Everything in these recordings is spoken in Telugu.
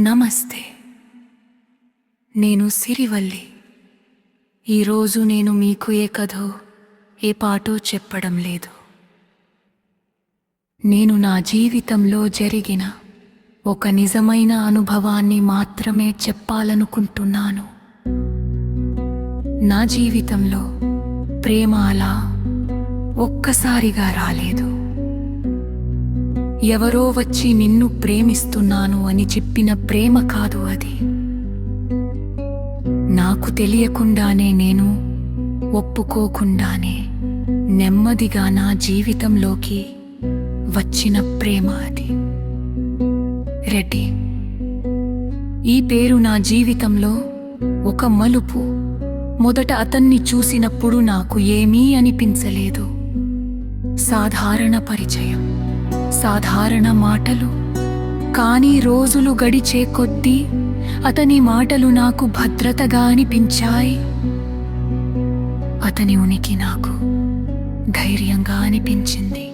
నమస్తే. నేను సిరివల్లి. ఈరోజు నేను మీకు ఏ కథో ఏ పాటో చెప్పడం లేదు. నేను నా జీవితంలో జరిగిన ఒక నిజమైన అనుభవాన్ని మాత్రమే చెప్పాలనుకుంటున్నాను. నా జీవితంలో ప్రేమ అలా ఒక్కసారిగా రాలేదు. ఎవరో వచ్చి నిన్ను ప్రేమిస్తున్నాను అని చెప్పిన ప్రేమ కాదు అది. నాకు తెలియకుండానే నేను ఒప్పుకోకుండానే నెమ్మదిగా నా జీవితంలోకి వచ్చిన ప్రేమ అది. రెడ్డి ఈ పేరు నా జీవితంలో ఒక మలుపు. మొదట అతన్ని చూసినప్పుడు నాకు ఏమీ అనిపించలేదు. సాధారణ పరిచయం. సాధారణ మాటలు. కానీ రోజులు గడిచే కొద్దీ అతని మాటలు నాకు భద్రతగా అనిపించాయి. అతని ఉనికి నాకు ధైర్యంగా అనిపించింది.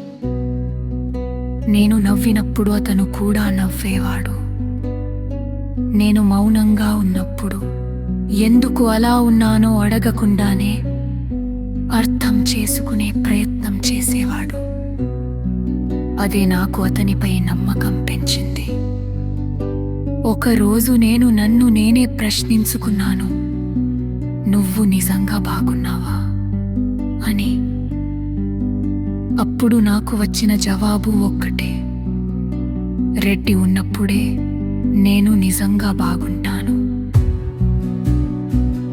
నేను నవ్వినప్పుడు అతను కూడా నవ్వేవాడు. నేను మౌనంగా ఉన్నప్పుడు ఎందుకు అలా ఉన్నానో అడగకుండానే అర్థం చేసుకునే ప్రయత్నం చేసేవాడు. అదే నాకు అతనిపై నమ్మకం పెంచింది. ఒకరోజు నేను నన్ను నేనే ప్రశ్నించుకున్నాను. నువ్వు నిజంగా బాగున్నావా? అని. అప్పుడు నాకు వచ్చిన జవాబు ఒక్కటే. రెడ్డి ఉన్నప్పుడే నేను నిజంగా బాగుంటాను.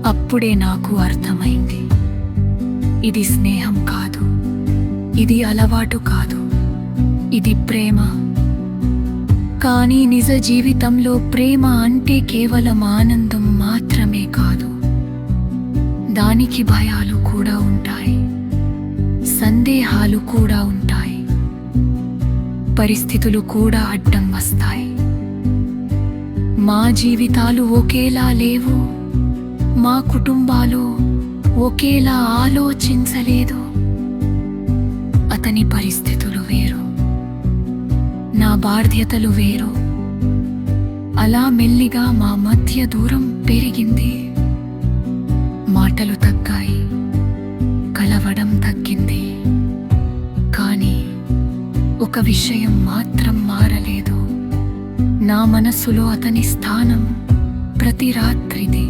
అప్పుడే నాకు అర్థమైంది. ఇది స్నేహం కాదు. ఇది అలవాటు కాదు. ఇది ప్రేమ. కానీ నిజ జీవితంలో ప్రేమ అంటే కేవలం ఆనందం మాత్రమే కాదు. దానికి భయాలు కూడా ఉంటాయి. సందేహాలు కూడా ఉంటాయి. పరిస్థితులు కూడా అడ్డం వస్తాయి. మా జీవితాలు ఒకేలా లేవు. మా కుటుంబాలు ఒకేలా ఆలోచించలేదు. అతని పరిస్థితి నా బాధ్యతలు వేరు. అలా మెల్లిగా మా మధ్య దూరం పెరిగింది. మాటలు తగ్గాయి. కలవడం తగ్గింది. కానీ ఒక విషయం మాత్రం మారలేదు. నా మనస్సులో అతని స్థానం ప్రతి రాత్రిది.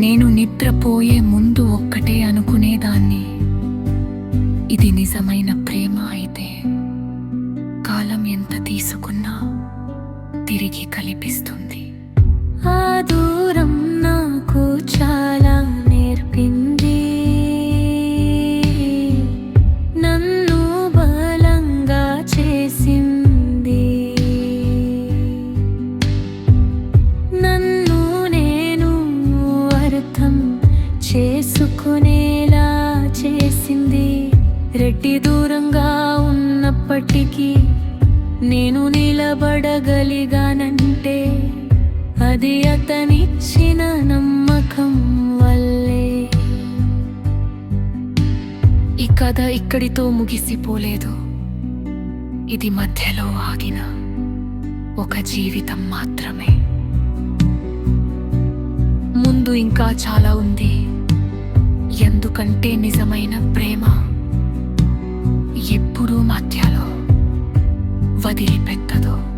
నేను నిద్రపోయే ముందు ఒక్కటే అనుకునేదాన్ని. ఇది నిజమైన తీసుకున్నా తిరిగి కలిపిస్తుంది. ఆ దూరం నాకు చాలా నేర్పింది. నన్ను బలంగా చేసింది. నన్ను నేను అర్థం చేసుకునేలా చేసింది. రెడ్డి దూరంగా ఉన్నప్పటికీ నేను నిలబడగలిగానంటే అది అతనిచ్చిన నమ్మకం వల్లే. ఈ కథ ఇక్కడితో ముగిసిపోలేదు. ఇది మధ్యలో ఆగిన ఒక జీవితం మాత్రమే. ముందు ఇంకా చాలా ఉంది. ఎందుకంటే నిజమైన ప్రేమ ఎప్పుడూ మధ్యలో. va di ripettato.